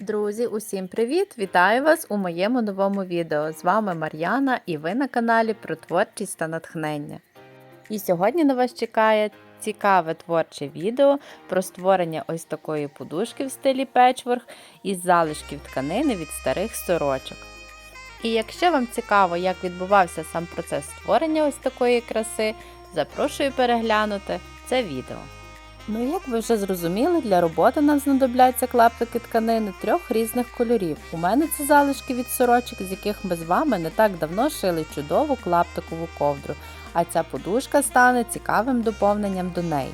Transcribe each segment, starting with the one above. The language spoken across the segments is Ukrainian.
Друзі, усім привіт! Вітаю вас у моєму новому відео. З вами Мар'яна і ви на каналі про творчість та натхнення. І сьогодні на вас чекає цікаве творче відео про створення ось такої подушки в стилі печворк із залишків тканини від старих сорочок. І якщо вам цікаво, як відбувався сам процес створення ось такої краси, запрошую переглянути це відео. Ну, як ви вже зрозуміли, для роботи нам знадобляться клаптики тканини трьох різних кольорів. У мене це залишки від сорочок, з яких ми з вами не так давно шили чудову клаптикову ковдру, а ця подушка стане цікавим доповненням до неї.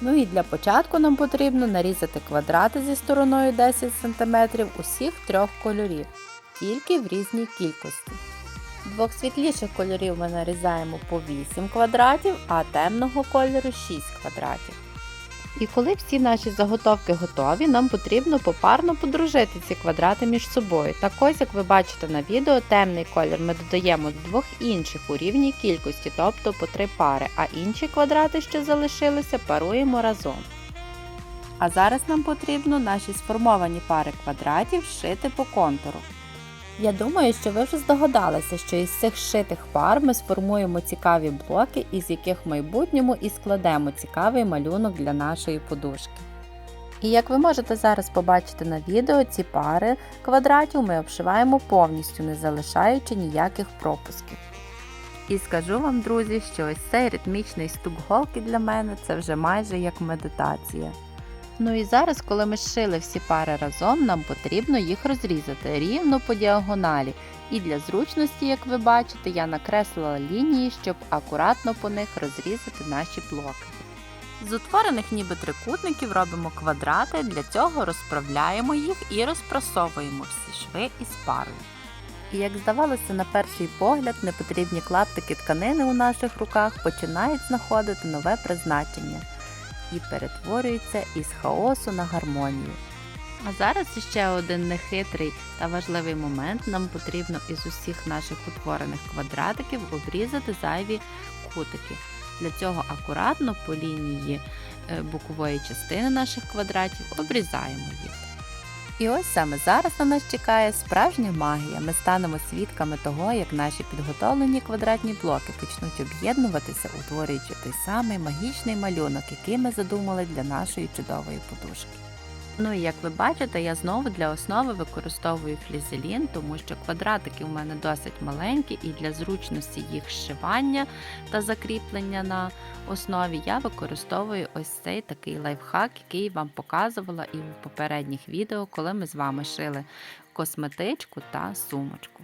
Ну і для початку нам потрібно нарізати квадрати зі стороною 10 см усіх трьох кольорів, тільки в різній кількості. Двох світліших кольорів ми нарізаємо по 8 квадратів, а темного кольору 6 квадратів. І коли всі наші заготовки готові, нам потрібно попарно подружити ці квадрати між собою. Так ось, як ви бачите на відео, темний колір ми додаємо до двох інших у рівній кількості, тобто по три пари, а інші квадрати, що залишилися, паруємо разом. А зараз нам потрібно наші сформовані пари квадратів зшити по контуру. Я думаю, що ви вже здогадалися, що із цих шитих пар ми сформуємо цікаві блоки, із яких в майбутньому і складемо цікавий малюнок для нашої подушки. І як ви можете зараз побачити на відео, ці пари квадратів ми обшиваємо повністю, не залишаючи ніяких пропусків. І скажу вам, друзі, що ось цей ритмічний стук голки для мене це вже майже як медитація. Ну і зараз, коли ми зшили всі пари разом, нам потрібно їх розрізати рівно по діагоналі. І для зручності, як ви бачите, я накреслила лінії, щоб акуратно по них розрізати наші блоки. З утворених ніби трикутників робимо квадрати, для цього розправляємо їх і розпрасовуємо всі шви із парою. І як здавалося на перший погляд, непотрібні клаптики тканини у наших руках починають знаходити нове призначення і перетворюється із хаосу на гармонію. А зараз ще один нехитрий та важливий момент. Нам потрібно із усіх наших утворених квадратиків обрізати зайві кутики. Для цього акуратно по лінії е, бокової частини наших квадратів обрізаємо їх. І ось саме зараз на нас чекає справжня магія. Ми станемо свідками того, як наші підготовлені квадратні блоки почнуть об'єднуватися, утворюючи той самий магічний малюнок, який ми задумали для нашої чудової подушки. Ну і як ви бачите, я знову для основи використовую флізелін, тому що квадратики у мене досить маленькі, і для зручності їх зшивання та закріплення на основі я використовую ось цей такий лайфхак, який вам показувала і в попередніх відео, коли ми з вами шили косметичку та сумочку.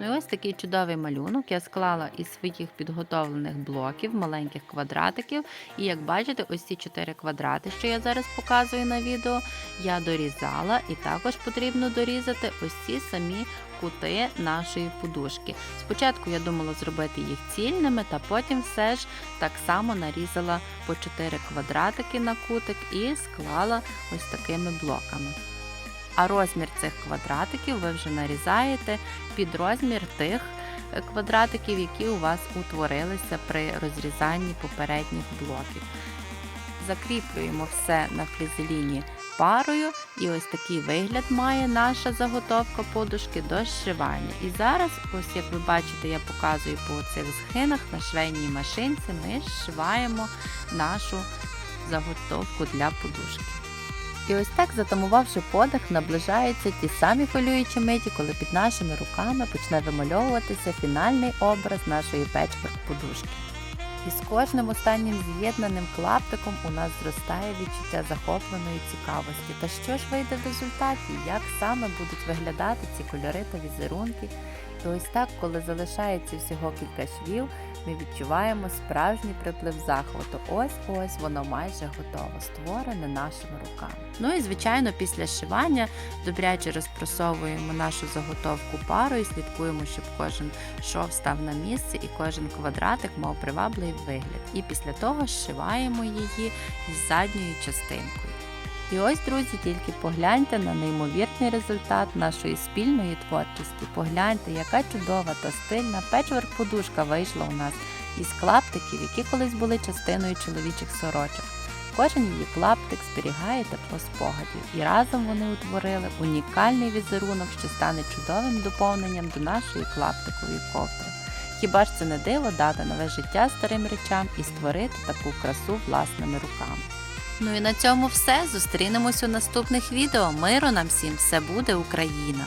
Ну і ось такий чудовий малюнок я склала із своїх підготовлених блоків, маленьких квадратиків. І як бачите, ось ці чотири квадрати, що я зараз показую на відео, я дорізала, і також потрібно дорізати ось ці самі кути нашої подушки. Спочатку я думала зробити їх цільними, та потім все ж так само нарізала по 4 квадратики на кутик і склала ось такими блоками. А розмір цих квадратиків ви вже нарізаєте під розмір тих е, квадратиків, які у вас утворилися при розрізанні попередніх блоків. Закріплюємо все на флізеліні парою, і ось такий вигляд має наша заготовка подушки до зшивання. І зараз, ось як ви бачите, я показую по цих зхинах на швейній машинці, ми зшиваємо нашу заготовку для подушки. І ось так, затамувавши подих, наближаються ті самі хвилюючі миті, коли під нашими руками почне вимальовуватися фінальний образ нашої печворк подушки. І з кожним останнім з'єднаним клаптиком у нас зростає відчуття захопленої цікавості. Та що ж вийде в результаті? Як саме будуть виглядати ці кольори та візерунки? І ось так, коли залишається всього кілька швів, ми відчуваємо справжній приплив захвату. Ось ось воно майже готово, створене нашими руками. Ну і звичайно, після зшивання добряче розпрасовуємо нашу заготовку парою, слідкуємо, щоб кожен шов став на місце і кожен квадратик мав привабливий вигляд. І після того зшиваємо її із задньою частинкою. І ось, друзі, тільки погляньте на неймовірний результат нашої спільної творчості. Погляньте, яка чудова та стильна печворк-подушка вийшла у нас із клаптиків, які колись були частиною чоловічих сорочок. Кожен її клаптик зберігає тепло спогадів, і разом вони утворили унікальний візерунок, що стане чудовим доповненням до нашої клаптикової ковдри. Хіба ж це не диво дати нове життя старим речам і створити таку красу власними руками? Ну і на цьому все. Зустрінемось у наступних відео. Миру нам всім! Все буде Україна!